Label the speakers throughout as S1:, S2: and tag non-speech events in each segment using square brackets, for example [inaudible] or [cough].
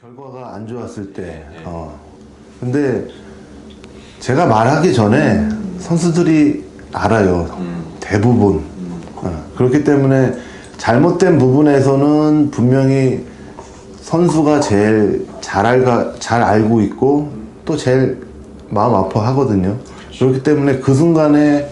S1: 결과가 안 좋았을 때, 어. 근데 제가 말하기 전에 선수들이 알아요. 대부분. 어. 그렇기 때문에 잘못된 부분에서는 분명히 선수가 제일 잘, 알가, 잘 알고 있고 또 제일 마음 아파 하거든요. 그렇기 때문에 그 순간에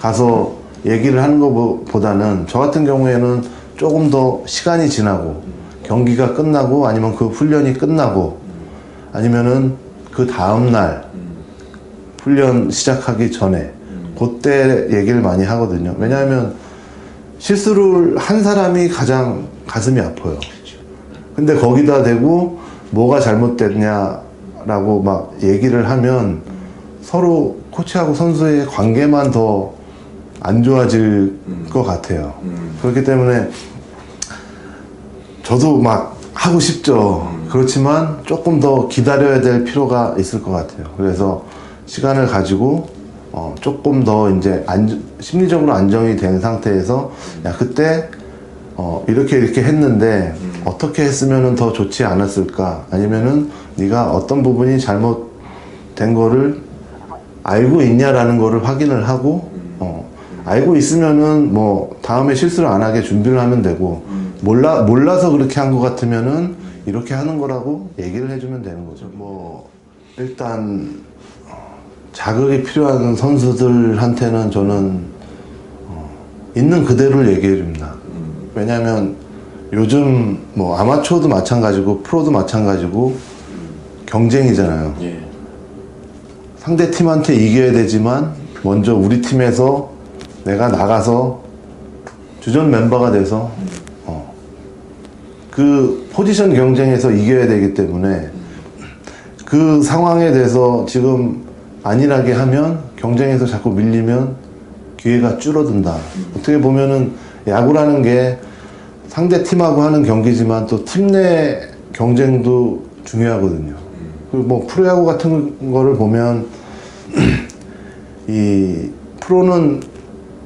S1: 가서 얘기를 하는 것보다는 저 같은 경우에는 조금 더 시간이 지나고 경기가 끝나고 아니면 그 훈련이 끝나고 아니면은 그 다음날 훈련 시작하기 전에 그때 얘기를 많이 하거든요. 왜냐하면 실수를 한 사람이 가장 가슴이 아파요. 근데 거기다 대고 뭐가 잘못됐냐라고 막 얘기를 하면 서로 코치하고 선수의 관계만 더 안 좋아질 것 같아요. 그렇기 때문에 저도 막 하고 싶죠. 그렇지만 조금 더 기다려야 될 필요가 있을 것 같아요. 그래서 시간을 가지고 어, 조금 더 이제 안, 심리적으로 안정이 된 상태에서 야 그때 어, 이렇게 이렇게 했는데 어떻게 했으면 더 좋지 않았을까? 아니면은 네가 어떤 부분이 잘못된 거를 알고 있냐라는 거를 확인을 하고 어, 알고 있으면은 뭐 다음에 실수를 안 하게 준비를 하면 되고 몰라 몰라서 그렇게 한 것 같으면은 이렇게 하는 거라고 얘기를 해주면 되는 거죠. 뭐 일단 어, 자극이 필요한 선수들한테는 저는 어, 있는 그대로를 얘기해 줍니다. 왜냐하면 요즘 뭐 아마추어도 마찬가지고 프로도 마찬가지고 경쟁이잖아요.
S2: 예.
S1: 상대 팀한테 이겨야 되지만 먼저 우리 팀에서 내가 나가서 주전 멤버가 돼서 어, 그 포지션 경쟁에서 이겨야 되기 때문에 그 상황에 대해서 지금 안일하게 하면 경쟁에서 자꾸 밀리면 기회가 줄어든다. 어떻게 보면은 야구라는 게 상대 팀하고 하는 경기지만 또 팀 내 경쟁도 중요하거든요. 그리고 뭐 프로야구 같은 거를 보면 [clears throat] 이 프로는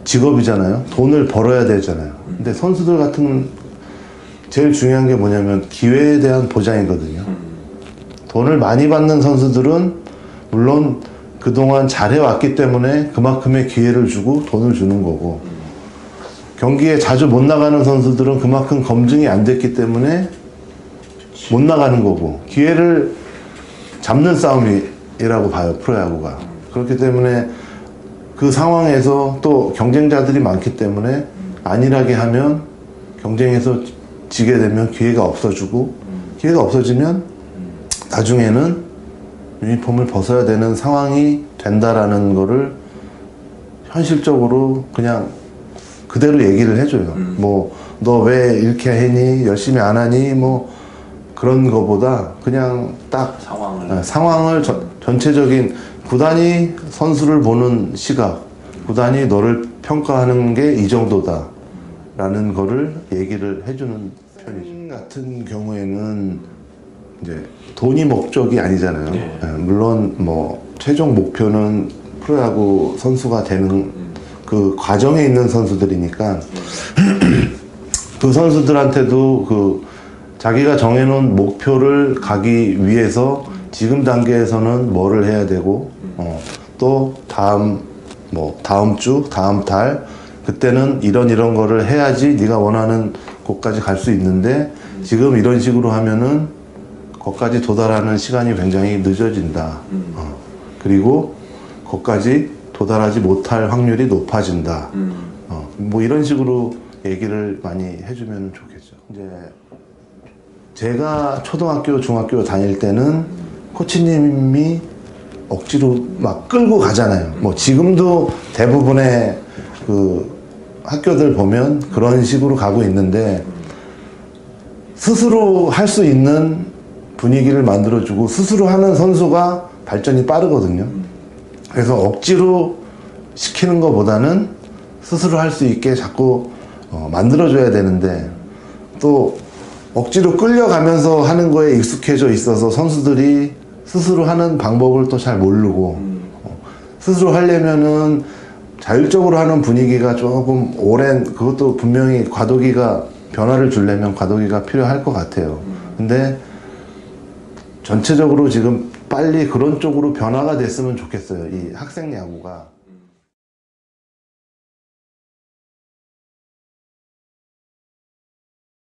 S1: 직업이잖아요. 돈을 벌어야 되잖아요. 근데 선수들 같은 제일 중요한 게 뭐냐면 기회에 대한 보장이거든요. 돈을 많이 받는 선수들은 물론 그동안 잘해왔기 때문에 그만큼의 기회를 주고 돈을 주는 거고 경기에 자주 못 나가는 선수들은 그만큼 검증이 안 됐기 때문에 못 나가는 거고 기회를 잡는 싸움이라고 봐요 프로야구가 그렇기 때문에 그 상황에서 또 경쟁자들이 많기 때문에 안일하게 하면 경쟁에서 지게 되면 기회가 없어지고 기회가 없어지면 나중에는 유니폼을 벗어야 되는 상황이 된다라는 거를 현실적으로 그냥 그대로 얘기를 해줘요. 뭐너 왜 이렇게 했니? 열심히 안 하니? 뭐 그런 거보다 그냥 딱
S2: 상황을
S1: 네, 상황을 전- 전체적인 구단이 선수를 보는 시각, 구단이 너를 평가하는 게 이 정도다. 라는 거를 얘기를 해주는 편이죠. 같은 경우에는 이제 돈이 목적이 아니잖아요.
S2: 네.
S1: 예, 물론 뭐 최종 목표는 프로야구 선수가 되는 그 과정에 있는 선수들이니까 [clears throat] 그 선수들한테도 그 자기가 정해놓은 목표를 가기 위해서 지금 단계에서는 뭐를 해야 되고 어, 또 다음 뭐 다음 주 다음 달 그때는 이런 이런 거를 해야지 네가 원하는 곳까지 갈 수 있는데 지금 이런 식으로 하면은 거기까지 도달하는 시간이 굉장히 늦어진다. 어, 그리고 거기까지 도달하지 못할 확률이 높아진다. 어, 뭐 이런 식으로 얘기를 많이 해주면 좋겠죠. 이제 제가 초등학교, 중학교 다닐 때는 코치님이 억지로 막 끌고 가잖아요. 뭐 지금도 대부분의 그 학교들 보면 그런 식으로 가고 있는데 스스로 할 수 있는 분위기를 만들어주고 스스로 하는 선수가 발전이 빠르거든요. 그래서 억지로 시키는 것보다는 스스로 할 수 있게 자꾸 어, 만들어줘야 되는데 또 억지로 끌려가면서 하는 거에 익숙해져 있어서 선수들이 스스로 하는 방법을 또 잘 모르고 어, 스스로 하려면은 자율적으로 하는 분위기가 조금 오랜 그것도 분명히 과도기가 변화를 주려면 과도기가 필요할 것 같아요. 근데 전체적으로 지금 빨리 그런 쪽으로 변화가 됐으면 좋겠어요. 이 학생 야구가.